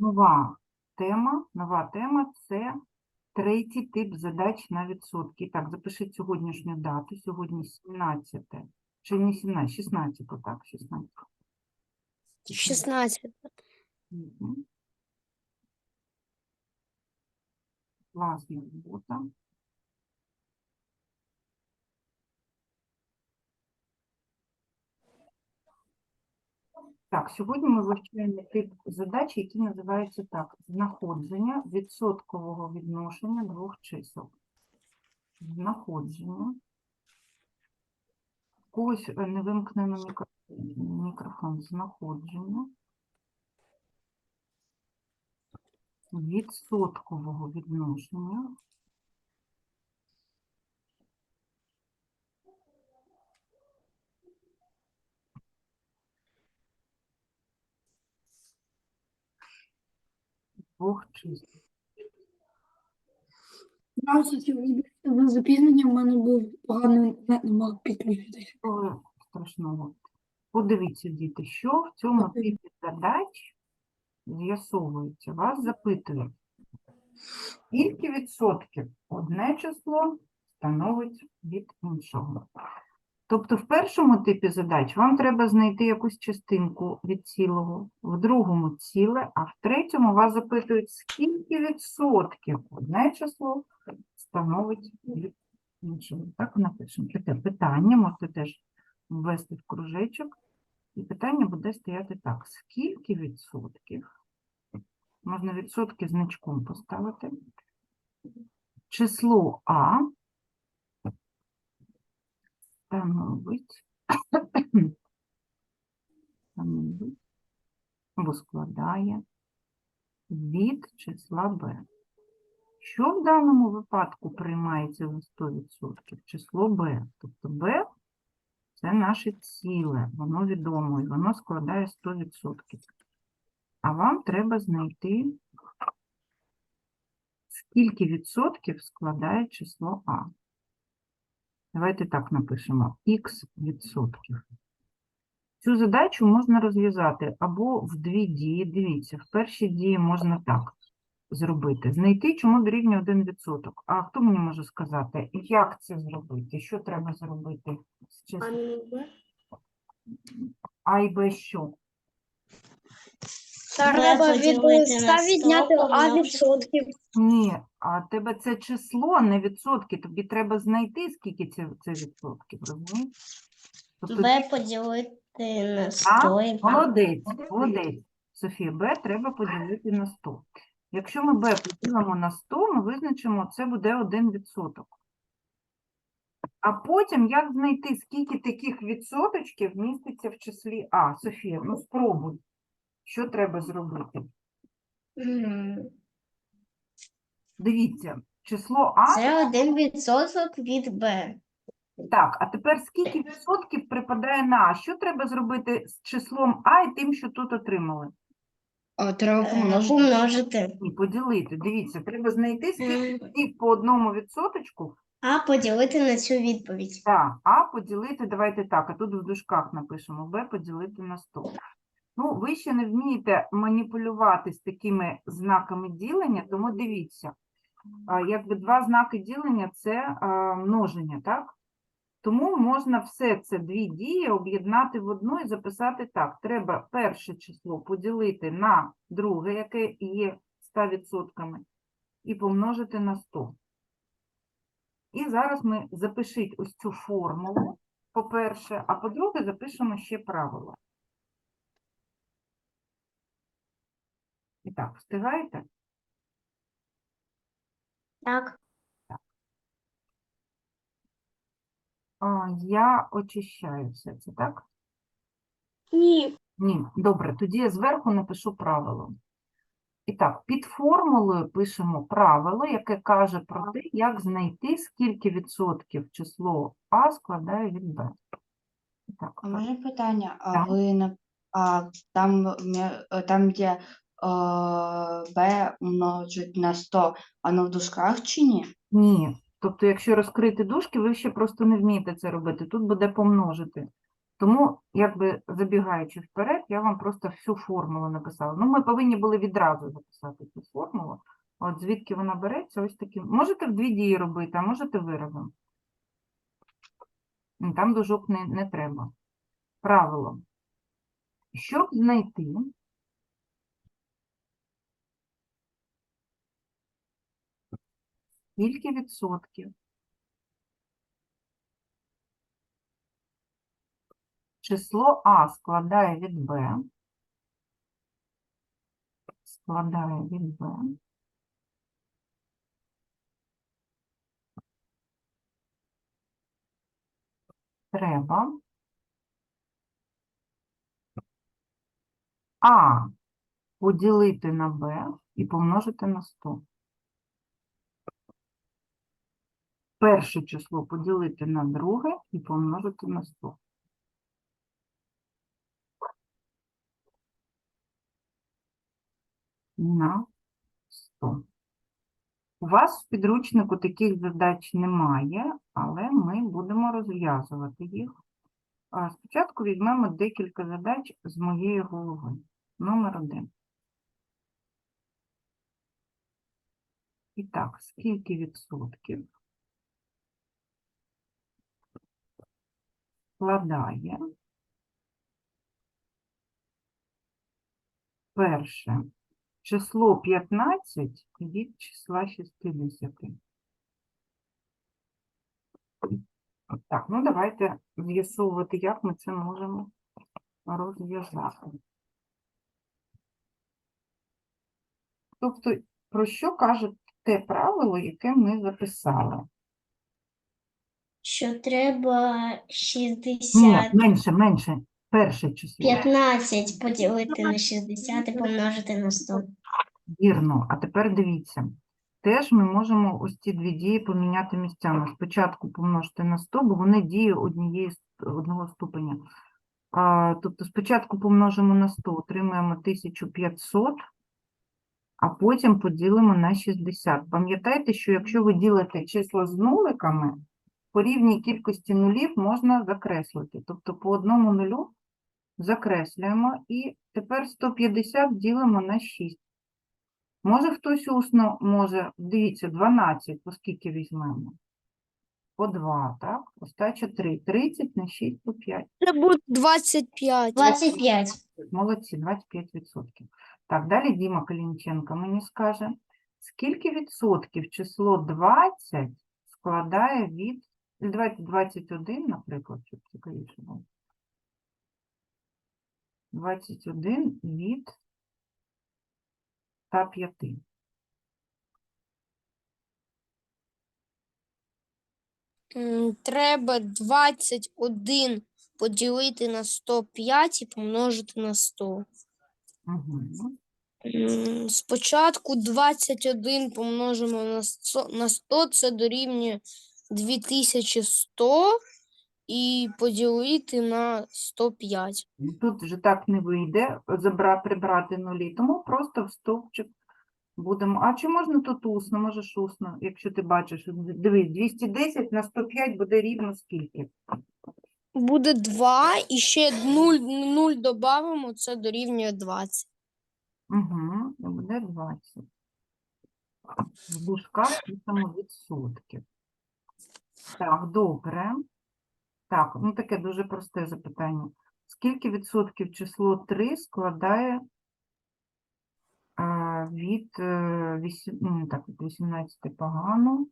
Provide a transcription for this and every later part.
нова тема. Нова тема це третій тип задач на відсотки. Так, запишіть сьогоднішню дату. Сьогодні 17. Чи не 17, 16, так, 16. 16. Мгм. Класна робота. Так, сьогодні ми вивчаємо тип задач, який називається так: знаходження відсоткового відношення двох чисел. Знаходження. Когось е, не вимкнено мікрофон. Знаходження. Відсоткового відношення. Двох чисел. За запізнення, в мене був поганий інтернет, не мог підключитися. Нічого страшного. Подивіться, діти, що в цьому Окей. типі задач з'ясовується. Вас запитують, скільки відсотків одне число становить від іншого. Тобто в першому типі задач вам треба знайти якусь частинку від цілого, в другому ціле, а в третьому вас запитують, скільки відсотків одне число становить від іншого. Так напишемо. Таке питання можете теж ввести в кружечок. І питання буде стояти так: скільки відсотків? Можна відсотки значком поставити. Число А становить, становить або складає від числа Б. Що в даному випадку приймається за 100%? Число Б. Тобто Б це наше ціле, воно відомо, і воно складає 100%. А вам треба знайти, скільки відсотків складає число А. Давайте так напишемо х відсотків. Цю задачу можна розв'язати або в дві дії. Дивіться, в першій дії можна так зробити. Знайти, чому дорівнює 1%. А хто мені може сказати, як це зробити? Що треба зробити з числом? А і Б що? Треба від поділити 100 на 100 відняти А відсотків. Ні, а тебе це число, не відсотки. Тобі треба знайти, скільки це, це відсотків, розумієш? Тобто Б поділити на 100 і так. молодець, молодець. Софія, Б треба поділити на 100. Якщо ми Б поділимо на 100, ми визначимо, це буде 1%. А потім як знайти, скільки таких відсоточків міститься в числі А? Софія, ну спробуй. Що треба зробити? Дивіться, число А Це 1% від Б. Так, а тепер скільки відсотків припадає на А? Що треба зробити з числом А і тим, що тут отримали? Треба Е, Помножити. Ні, поділити. Дивіться, треба знайти скільки і по одному відсоточку. А поділити на цю відповідь. Так, А поділити, давайте так, а тут в дужках напишемо Б поділити на 100. Ну, ви ще не вмієте маніпулювати з такими знаками ділення, тому дивіться. Якби два знаки ділення – це множення, так? Тому можна все це дві дії об'єднати в одну і записати так. Треба перше число поділити на друге, яке є 100%, і помножити на 100. І зараз ми запишіть ось цю формулу, по-перше, а по-друге, запишемо ще правило. І так, встигаєте? Так. А, я очищаю все це, так? Ні. Ні, добре, тоді я зверху напишу правило. І так, під формулою пишемо правило, яке каже про те, як знайти, скільки відсотків число А складає від Б. Так, А може питання, а Так. ви на а там, е, там де b множить на 100, воно в дужках чи ні? ні. Тобто, якщо розкрити дужки, ви ще просто не вмієте це робити. Тут буде помножити. Тому, якби забігаючи вперед, я вам просто всю формулу написала. Ну, ми повинні були відразу записати цю формулу. От звідки вона береться, ось таким. Можете в дві дії робити, а можете виразом. Там дужок не, не треба. Правило. Щоб знайти скільки відсотків? Число А складає від Б, складає від Б, треба. А. Поділити на Б і помножити на 100. Перше число поділити на друге і помножити на 100. На 100. У вас в підручнику таких задач немає, але ми будемо розв'язувати їх. Спочатку візьмемо декілька задач з моєї голови. Номер один. І так, скільки відсотків складає перше число 15 від числа 60. Так, ну давайте з'ясовувати, як ми це можемо розв'язати. Тобто, про що каже те правило, яке ми записали? Що треба Ні, 60, менше, менше. Перше число. 15 поділити на 60 і помножити на 100. Вірно. А тепер дивіться. Теж ми можемо ось ці дві дії поміняти місцями. Спочатку помножити на 100, бо вони дії однієї ст- одного ступеня. А, тобто спочатку помножимо на 100, отримаємо 1500, а потім поділимо на 60. Пам'ятайте, що якщо ви ділите числа з нуликами, по рівній кількості нулів можна закреслити. Тобто по одному нулю закреслюємо і тепер 150 ділимо на 6. Може хтось усно може, дивіться, 12, оскільки візьмемо? По 2, так? Остача 3. 30 на 6 по 5. Це буде 25. 25. Молодці, 25%. Так, далі Діма Калінченко мені скаже, скільки відсотків число 20 складає від, давайте 21, наприклад, щоб цікавіше було. 21 від 105. М, Треба 21 поділити на 105 і помножити на 100. Угу. Спочатку 21 помножимо на 100, на 100 це дорівнює 2100 і поділити на 105. Ну, Тут вже так не вийде забра, прибрати нулі, тому просто в стовпчик будемо. А чи можна тут усно? Можеш усно, якщо ти бачиш. Дивись, 210 на 105 буде рівно скільки? Буде 2 і ще 0, 0 додамо, це дорівнює 20. Угу, буде 20. В дужках пишемо відсотків. Так, добре. Так, ну таке дуже просте запитання. Скільки відсотків число 3 складає а, від, е, вісім- ну, так, від 18 погано,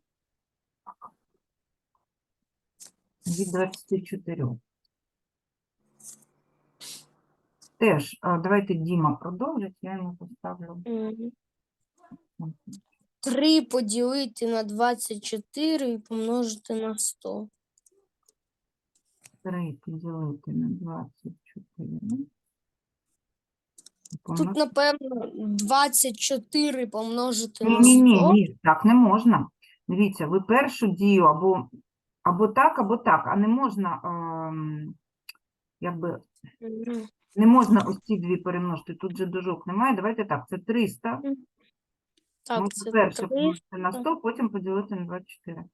від 24. Теж, давайте Діма продовжить, я йому поставлю. 3 поділити на 24 і помножити на 100. 3 поділити на 24. і Тут, помножити напевно, 24 помножити Ні, на ні, ні, 100. ні, так не можна. Дивіться, ви першу дію або, або так, або так, а не можна, ем, якби, не можна ось ці дві перемножити, тут же дужок немає, давайте так, це 300, Так, можна це перше 3. помножити на 100, потім поділити на 24.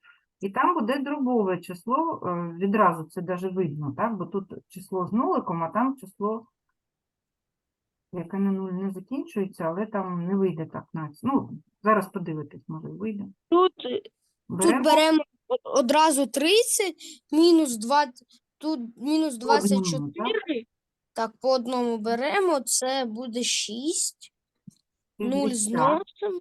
І там буде дробове число, е, відразу це даже видно, так? Бо тут число з нуликом, а там число, яке на нуль не закінчується, але там не вийде так навіть. Ну, зараз подивитись, може, вийде. Тут, Беремо тут беремо одразу 30, мінус 20, тут мінус по одному, 24. Так, по одному беремо, це буде 6. 0 60. зносимо.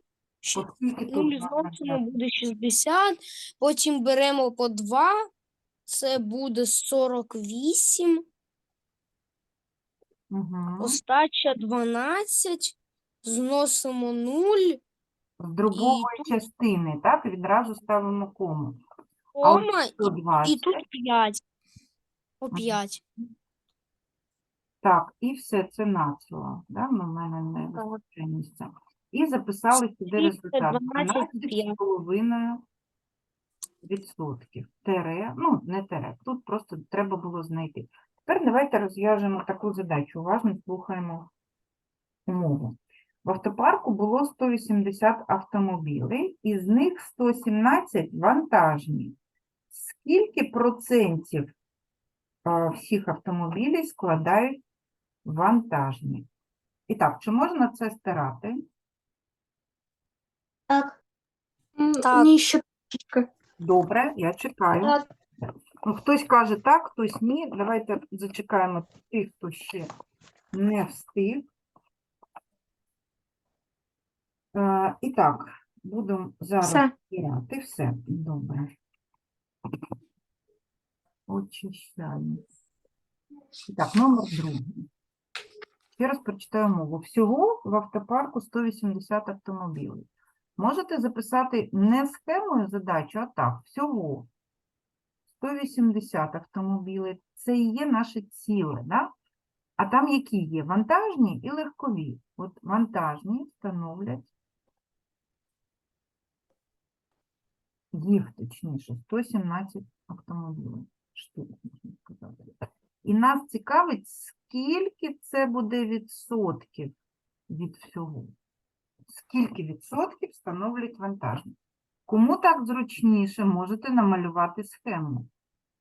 Тут 0 можна зносимо буде 60. Потім беремо по 2, це буде 48. Мгм. Остача 12. Зносимо 0. З дробової тут- частини, так? Відразу ставимо кому. От Кома і, 120. і тут 5. По Мгм. 5. Так, і все, це націло. Да? В мене не вистачає місця. І записали сюди результат. 12,5. 12,5 відсотків. Тере, ну, не тере, тут просто треба було знайти. Тепер давайте розв'яжемо таку задачу. Уважно слухаємо умову. В автопарку було 180 автомобілей, із них 117 вантажні. Скільки процентів всіх автомобілів складають вантажні? І так, чи можна це стирати? Так. Ні, ще трішки. Добре, я чекаю. так. Ну, хтось каже так, хтось ні. Давайте зачекаємо тих, хто ще не встиг. Е, і так, будемо зараз Все. Все, добре. Очищаємо. І Так, номер другий. Ще раз прочитаю мову. Всього в автопарку 180 автомобілів. Можете записати не схемою задачу, а так, всього 180 автомобілів. Це і є наше ціле, да? А там які є? Вантажні і легкові. От вантажні становлять їх, точніше, 117 автомобілів. Штук, можна сказати. І нас цікавить, скільки це буде відсотків від всього. Скільки відсотків становлять вантажні? Кому так зручніше, можете намалювати схему.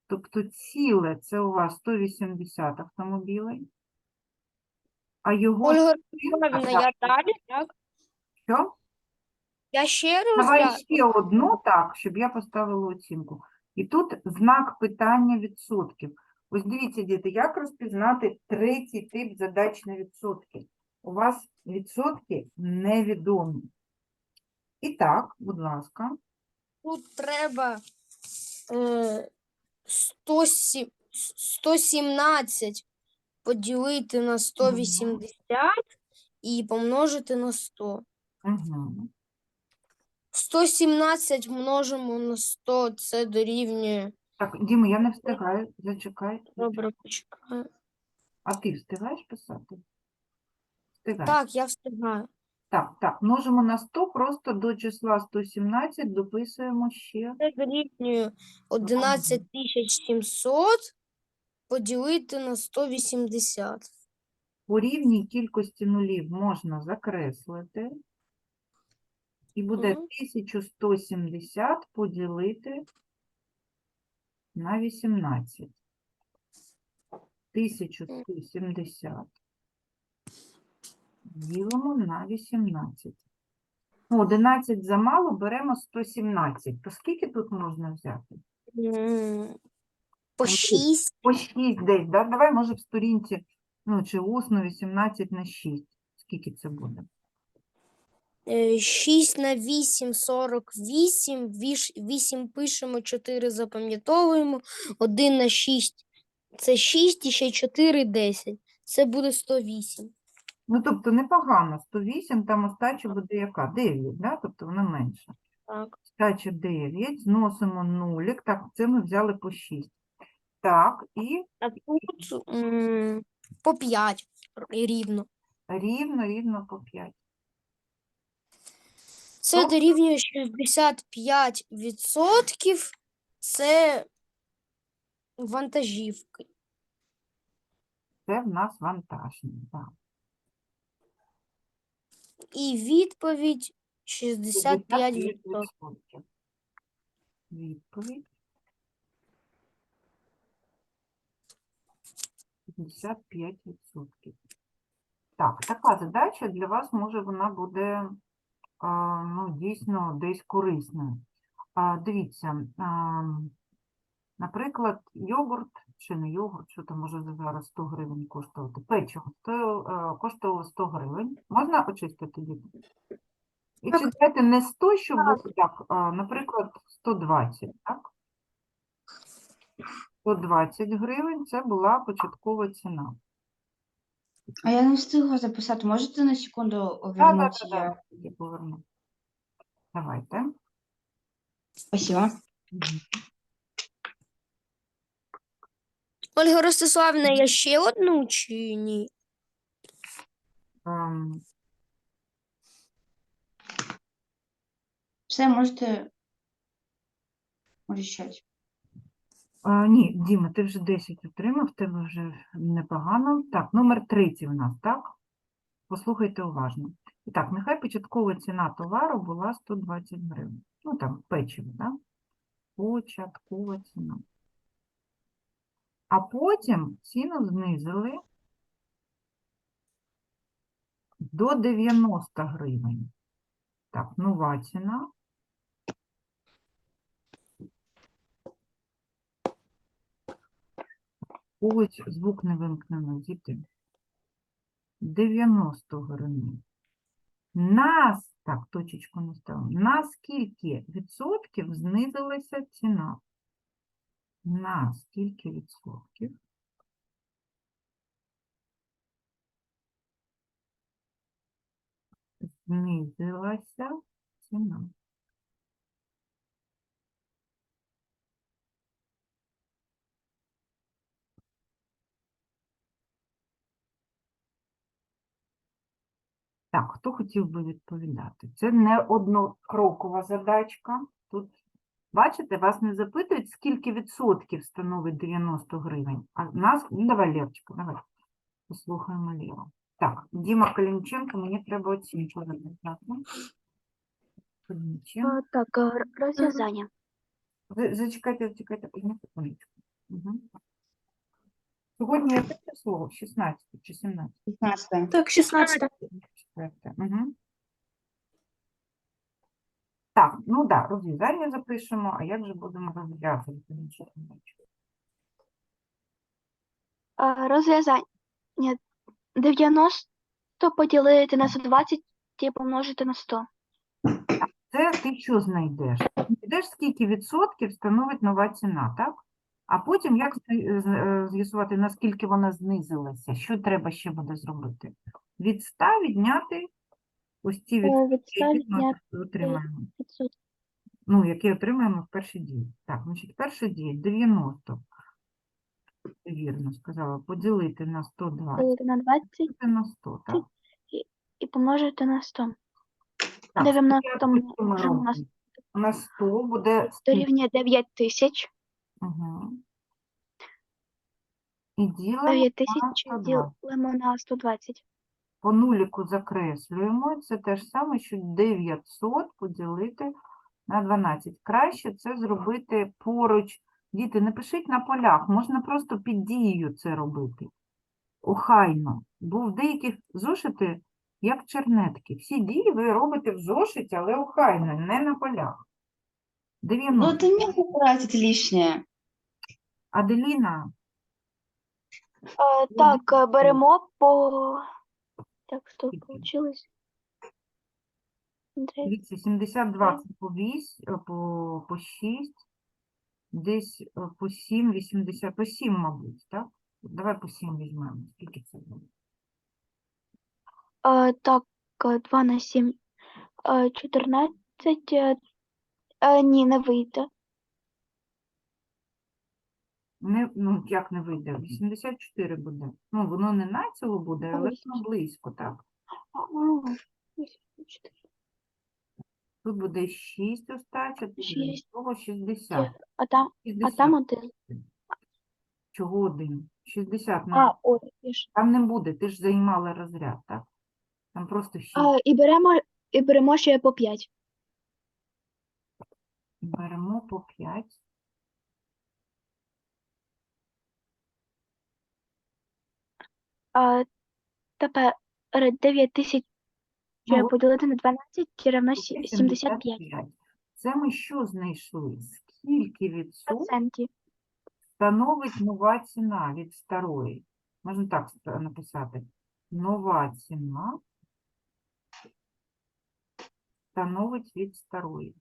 Тобто ціле це у вас 180 автомобілей, а його Ольга я далі, так? що? Я ще Давай ще одну так, щоб я поставила оцінку. І тут знак питання відсотків. Ось дивіться, діти, як розпізнати третій тип задач на відсотки. У вас відсотки невідомі. І так, будь ласка. Тут треба е, 107 117 поділити на 180 і помножити на 100. Угу. 117 множимо на 100, це дорівнює. Так, Діма, я не встигаю. Зачекай. Добре, почекаю. А ти встигаєш писати? Встигаєш. Так, я встигаю. Так, так, множимо на 100, просто до числа 117 дописуємо ще. Це дорівнює 11700 поділити на 180. По рівній кількості нулів можна закреслити. І буде Мгм. 1170 поділити на 18. 1170 ділимо на 18. Ну, 11 замало, беремо 117. То скільки тут можна взяти? По Андрій, 6. По 6 десь, да? Давай, може, в сторінці, ну, чи усно 18 на 6. Скільки це буде? 6 на 8 – 48, 8 пишемо, 4 запам'ятовуємо, 1 на 6 – це 6, і ще 4 – 10. Це буде 108. Ну, тобто непогано. 108, там остача буде яка? 9, да? Тобто вона менша. Так. Остача 9, зносимо нулік. Так, це ми взяли по 6. Так, і А тут м, по 5 рівно. рівно, рівно по 5. Це Тобто- дорівнює 65%. Це вантажівки. Це в нас вантажні. Так. І відповідь 65%. 65%. Відповідь. 55%. Так, така задача для вас, може, вона буде ну, дійсно десь корисною. Дивіться, наприклад, йогурт чи не йогурт, що там може зараз 100 гривень коштувати. Печиво е, коштувало 100 гривень. Можна очистити діти? І Так. читайте не 100, щоб було так, наприклад, 120, так? 120 гривень це була початкова ціна. А я не встигла записати. Можете на секунду Так, вернути? так, так, я поверну. Давайте. Спасибо. Мгм. Ольга Ростиславівна, я ще одну чи ні? Все, можете рішати. А, ні, Діма, ти вже 10 отримав, в тебе вже непогано. Так, номер третій в нас, так? Послухайте уважно. І так, нехай початкова ціна товару була 120 гривень. Ну, там, печиво, так? Початкова ціна. А потім ціну знизили до 90 гривень. Так, нова ціна. Ось звук не вимкнено, діти. 90 гривень. Нас, так, точечку не ставимо. На скільки відсотків знизилася ціна? На скільки відсотків? Знизилася ціна. Так, хто хотів би відповідати? Це не однокрокова задачка. Тут, бачите, вас не запитують, скільки відсотків становить 90 гривень. А нас, ну давай, Левчика, давай. Послухаємо Лєва. Так, Діма Калінченко, мені треба оцінку записати. Так, розв'язання. Зачекайте, зачекайте, одну секундочку. Угу. Сьогодні яке число? 16 чи 17? 16. Так, 16. Четверте. Угу. Так, ну да, розв'язання запишемо, а як же будемо розв'язувати? Розв'язання. 90 поділити на 120 і помножити на 100. Це ти що знайдеш? Знайдеш, скільки відсотків становить нова ціна, так? А потім як е, з'ясувати, наскільки вона знизилася? Що треба ще буде зробити? Від 100 відняти ось ці відсотки, Е, Від 100 які ми отримаємо. 500. ну, які отримаємо в першій дії. Так, значить, перша дія 90. Вірно сказала, поділити на 120, Поділити на 20 поділити на 100, так? і помножити на 100. Так, 90 спочатку що ми множимо на робимо? На 100 буде скільки? Дорівнює 9 тисяч. Угу. І ділимо 9 на тисяч 120. ділимо на 120. По нуліку закреслюємо. Це те ж саме, що 900 поділити на 12. Краще це зробити поруч. Діти, не пишіть на полях, можна просто під дією це робити. Охайно. Бо в деяких зошити, як чернетки. Всі дії ви робите в зошиті, але охайно, не на полях. Ну, 90. ты место тратить лишнее. Аделіна, Е, Так, е, беремо по. Так, що вийшло? Дивіться, 72 це по 8, по, по 6, десь е, по 7, 80, по 7, мабуть, так? Давай по 7 візьмемо. Скільки це буде? Е, Так, е, 2 на 7. е, 14. е, е, Ні, не вийде. Не, ну, як не вийде? 84 буде. Ну, воно не націло буде, але воно близько, так? А, ну, 84. Тут буде 6 остача, Шість. того 60. А там, а 60. там один. Чого один? 60 А, ой, ж. Там не буде, ти ж займала розряд, так? Там просто 6. А, і беремо, і беремо ще по 5. Беремо по 5. А, тепер 9 тисяч Ну, поділити на 12 равно Це 75 Це ми що знайшли? Скільки відсотків становить нова ціна від старої? Можна так написати. Нова ціна становить від старої.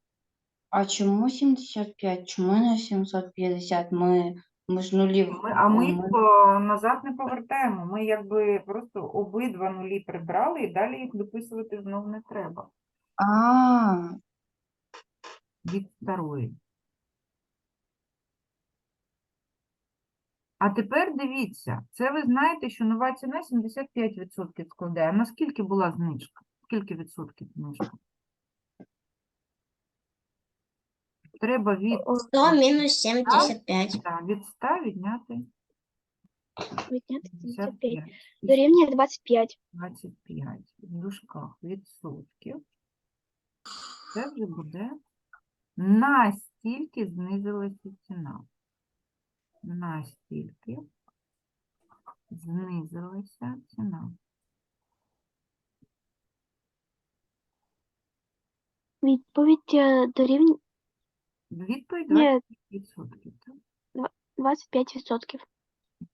А чому 75? Чому не 750? Ми, ми ж нулі. Ми, а ми їх е, назад не повертаємо. Ми якби просто обидва нулі прибрали і далі їх дописувати знов не треба. А, від старої. А тепер дивіться, це ви знаєте, що нова ціна 75% складає. А наскільки була знижка? Скільки відсотків знижка? Треба від, 100 мінус 75. та, від 100 відняти Відняти 75. 55. І Дорівнює 25. 25 в дужках відсотків. Це вже буде настільки знизилася ціна. Настільки знизилася ціна. Відповідь е, дорівнює Відповідь Ні. 20%. Так? 25 відсотків.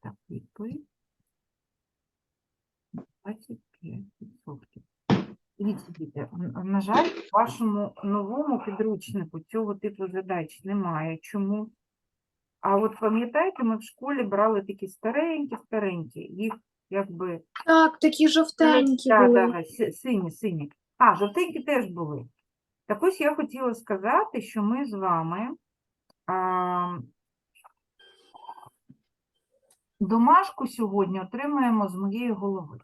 Так, відповідь 25%. Дивіться, діти, на жаль, в вашому новому підручнику цього типу задач немає. Чому? А от пам'ятаєте, ми в школі брали такі старенькі-старенькі, їх якби Так, такі жовтенькі Да, були. да, сині, сині. А, жовтенькі теж були. Так ось я хотіла сказати, що ми з вами а, домашку сьогодні отримаємо з моєї голови.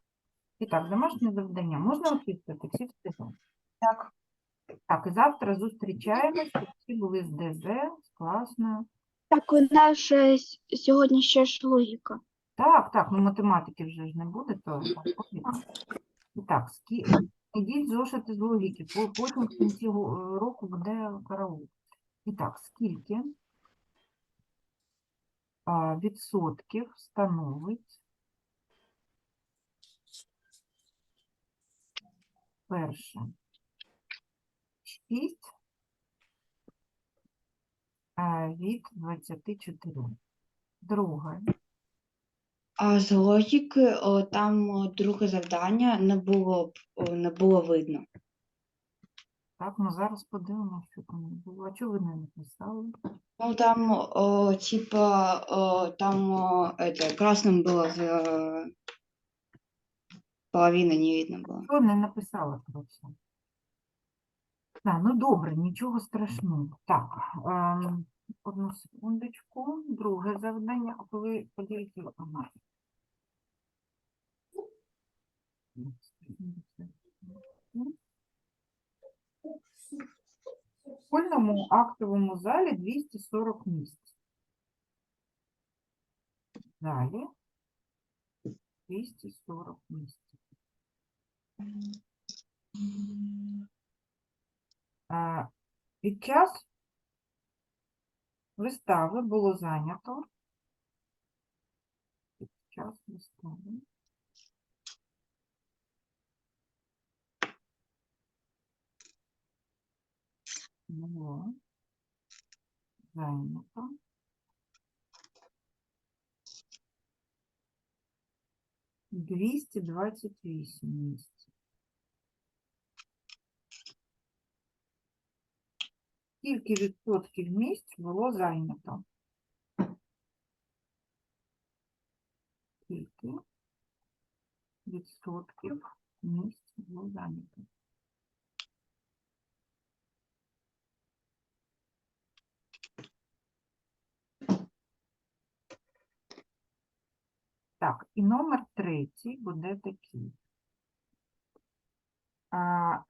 І так, домашнє завдання. Можна описати? Всі встигли? так. Так, і завтра зустрічаємось, щоб всі були з ДЗ, з класною. Так, у нас с- сьогодні ще ж логіка. Так, так, ну математики вже ж не буде, то. І так, скі... ідіть зошити з логіки, потім в кінці року буде караул. І так, скільки відсотків становить. Перше. 6 від 24. Друге А з логіки о, там о, друге завдання не було, б- о, не було видно. Так, ну зараз подивимося, що там було. А чого ви не написали? Ну там, о, типа, о, там о, это, красным было в э, половина не видно было. Що не написала про це? Так, ну добре, нічого страшного. Так, ем, одну секундочку. Друге завдання. Коли подивіться, ага. В школьному актовому залі 240 місць. Далі 240 місць. А, Під час вистави було зайнято. Час вистави. Було зайнято. Двісті двадцять вісім місць. Скільки відсотків місць було зайнято? Скільки відсотків місць було зайнято? Так, і номер третій буде такий.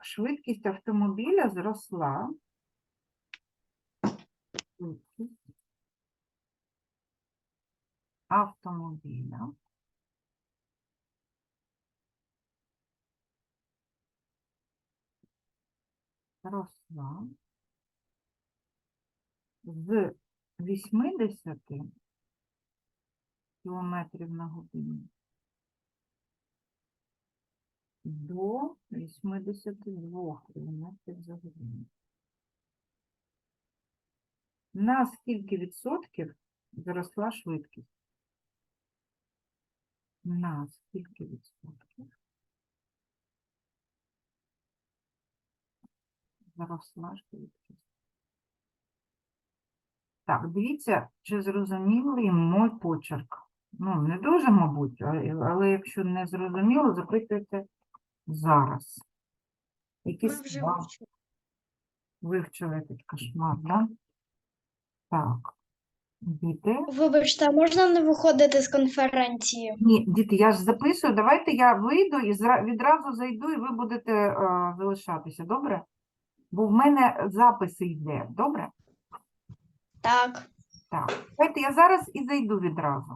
Швидкість автомобіля зросла. Автомобіля. Зросла з 80 кілометрів на годину до 82 кілометрів за годину. На скільки відсотків зросла швидкість? На скільки відсотків зросла швидкість? Так, дивіться, чи зрозумілий мой почерк. Ну, не дуже, мабуть, але якщо не зрозуміло, запитуйте зараз. Якісь Ми вже вивчили. вивчили этот кошмар, да? Так. Діти. Вибачте, а можна не виходити з конференції? Ні, діти, я ж записую. Давайте я вийду і зра- відразу зайду, і ви будете е, залишатися, добре? Бо в мене записи йде, добре? Так. Так. Давайте я зараз і зайду відразу.